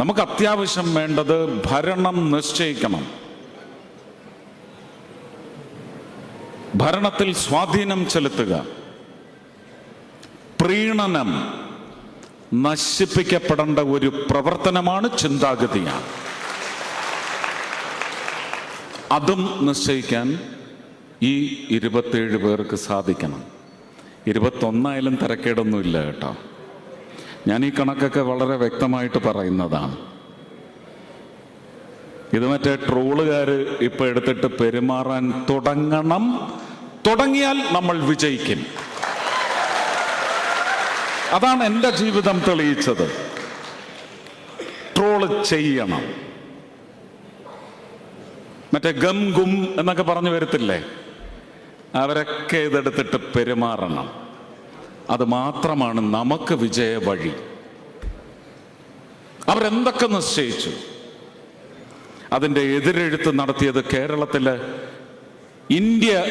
നമുക്ക് അത്യാവശ്യം വേണ്ടത് ഭരണം നിശ്ചയിക്കണം. ഭരണത്തിൽ സ്വാധീനം ചെലുത്തുക. പ്രീണനം നശിപ്പിക്കപ്പെടേണ്ട ഒരു പ്രവർത്തനമാണ് ചിന്താഗതിയാണ്. അതും നിശ്ചയിക്കാൻ ഈ ഇരുപത്തേഴ് പേർക്ക് സാധിക്കണം. ഇരുപത്തൊന്നായാലും തിരക്കേടൊന്നുമില്ല കേട്ടോ. ഞാൻ ഈ കണക്കൊക്കെ വളരെ വ്യക്തമായിട്ട് പറയുന്നതാണ്. ഇത് മറ്റേ ട്രോളുകാർ ഇപ്പൊ എടുത്തിട്ട് പെരുമാറാൻ തുടങ്ങണം. തുടങ്ങിയാൽ നമ്മൾ വിജയിക്കും. അതാണ് എന്റെ ജീവിതം തെളിയിച്ചത്. ട്രോൾ ചെയ്യണം. മറ്റേ ഗം ഗും എന്നൊക്കെ പറഞ്ഞു വരത്തില്ലേ? അവരൊക്കെ ഇതെടുത്തിട്ട് പെരുമാറണം. അത് മാത്രമാണ് നമുക്ക് വിജയ വഴി. അവരെന്തൊക്കെ നിശ്ചയിച്ചു? അതിന്റെ എതിരെഴുത്ത് നടത്തിയത് കേരളത്തിലെ ഇന്ത്യ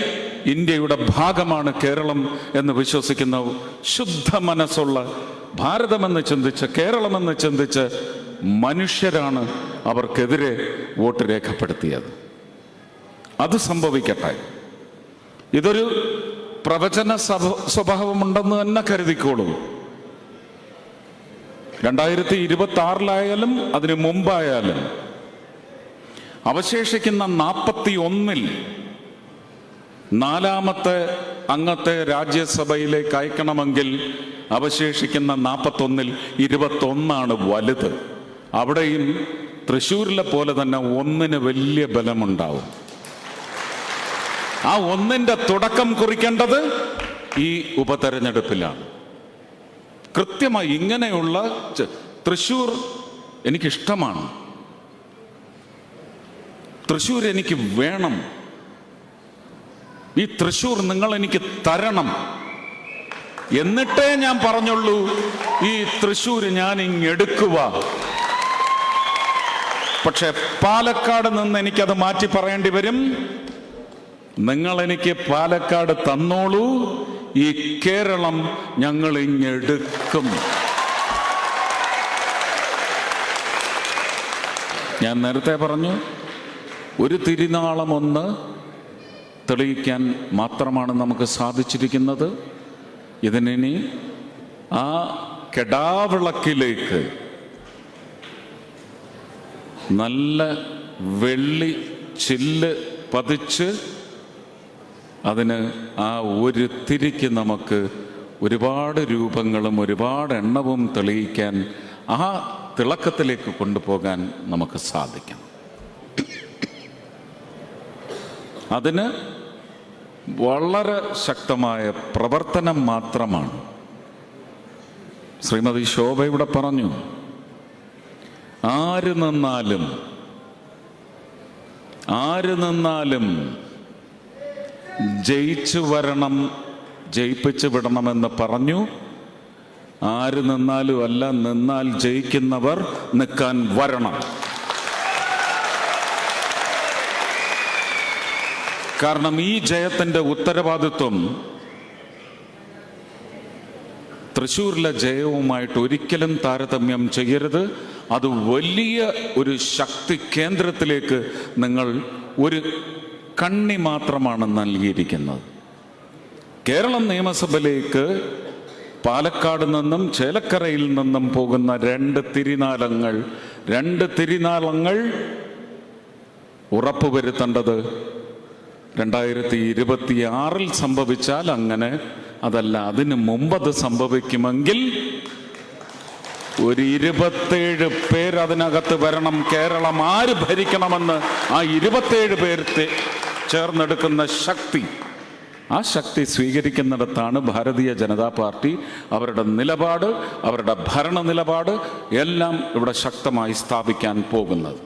ഇന്ത്യയുടെ ഭാഗമാണ് കേരളം എന്ന് വിശ്വസിക്കുന്ന ശുദ്ധ മനസ്സുള്ള ഭാരതമെന്ന് ചിന്തിച്ച് കേരളമെന്ന് ചിന്തിച്ച് മനുഷ്യരാണ് അവർക്കെതിരെ വോട്ട് രേഖപ്പെടുത്തിയത്. അത് സംഭവിക്കട്ടെ. ഇതൊരു പ്രവചന സ്വഭ- സ്വഭാവമുണ്ടെന്ന് തന്നെ കരുതിക്കോളൂ. രണ്ടായിരത്തി ഇരുപത്തി ആറിലായാലും അതിന് മുമ്പായാലും. അവശേഷിക്കുന്ന നാൽപ്പത്തി ഒന്നിൽ നാലാമത്തെ അംഗത്തെ രാജ്യസഭയിലേക്ക് അയക്കണമെങ്കിൽ അവശേഷിക്കുന്ന നാൽപ്പത്തൊന്നിൽ ഇരുപത്തൊന്നാണ് വലുത്. അവിടെയും തൃശ്ശൂരിലെ പോലെ തന്നെ ഒന്നിന് വലിയ ബലമുണ്ടാവും. ആ ഒന്നിന്റെ തുടക്കം കുറിക്കേണ്ടത് ഈ ഉപതെരഞ്ഞെടുപ്പിലാണ്. കൃത്യമായി ഇങ്ങനെയുള്ള തൃശൂർ എനിക്കിഷ്ടമാണ്. തൃശൂർ എനിക്ക് വേണം. ഈ തൃശൂർ നിങ്ങൾ എനിക്ക് തരണം. എന്നിട്ടേ ഞാൻ പറഞ്ഞുള്ളൂ ഈ തൃശ്ശൂർ ഞാൻ ഇങ്ങെടുക്കുക പക്ഷെ പാലക്കാട് നിന്ന് എനിക്കത് മാറ്റി പറയേണ്ടി വരും. നിങ്ങൾ എനിക്ക് പാലക്കാട് തന്നോളൂ. ഈ കേരളം ഞങ്ങൾ ഇങ്ങെടുക്കും ഞാൻ നേരത്തെ പറഞ്ഞു ഒരു തിരുനാളം ഒന്ന് തെളിയിക്കാൻ മാത്രമാണ് നമുക്ക് സാധിച്ചിരിക്കുന്നത്. ഇതിനി ആ കെടാവിളക്കിലേക്ക് നല്ല വെള്ളി ചില്ല് പതിച്ച് അതിന് ആ ഒരു തിരിക്ക് നമുക്ക് ഒരുപാട് രൂപങ്ങളും ഒരുപാട് എണ്ണവും തെളിയിക്കാൻ ആ തിളക്കത്തിലേക്ക് കൊണ്ടുപോകാൻ നമുക്ക് സാധിക്കണം. അതിന് വളരെ ശക്തമായ പ്രവർത്തനം മാത്രമാണ്. ശ്രീമതി ശോഭ ഇവിടെ പറഞ്ഞു ആര് നിന്നാലും ആര് നിന്നാലും ജയിച്ചു വരണം ജയിപ്പിച്ചു വിടണമെന്ന് പറഞ്ഞു. ആര് നിന്നാലും അല്ല നിന്നാൽ ജയിക്കുന്നവർ നിൽക്കാൻ വരണം. കാരണം ഈ ജയത്തിന്റെ ഉത്തരവാദിത്വം തൃശ്ശൂരിലെ ജയവുമായിട്ട് ഒരിക്കലും താരതമ്യം ചെയ്യരുത്. അത് വലിയ ഒരു ശക്തി കേന്ദ്രത്തിലേക്ക് നിങ്ങൾ ഒരു കണ്ണി മാത്രമാണ് നൽകിയിരിക്കുന്നത്. കേരളം നിയമസഭയിലേക്ക് പാലക്കാട് നിന്നും ചേലക്കരയിൽ നിന്നും പോകുന്ന രണ്ട് തിരിനാലങ്ങൾ രണ്ട് തിരിനാലങ്ങൾ ഉറപ്പുവരുത്തേണ്ടത് രണ്ടായിരത്തി ഇരുപത്തി ആറിൽ സംഭവിച്ചാൽ അങ്ങനെ അതല്ല അതിന് മുമ്പ് അത് സംഭവിക്കുമെങ്കിൽ ഒരു ഇരുപത്തേഴ് പേർ അതിനകത്ത് വരണം. കേരളം ആര് ഭരിക്കണമെന്ന് ആ ഇരുപത്തേഴ് പേർ ചേർന്നെടുക്കുന്ന ശക്തി. ആ ശക്തി സ്വീകരിക്കുന്നിടത്താണ് ഭാരതീയ ജനതാ പാർട്ടി അവരുടെ നിലപാട് അവരുടെ ഭരണ നിലപാട് എല്ലാം ഇവിടെ ശക്തമായി സ്ഥാപിക്കാൻ പോകുന്നത്.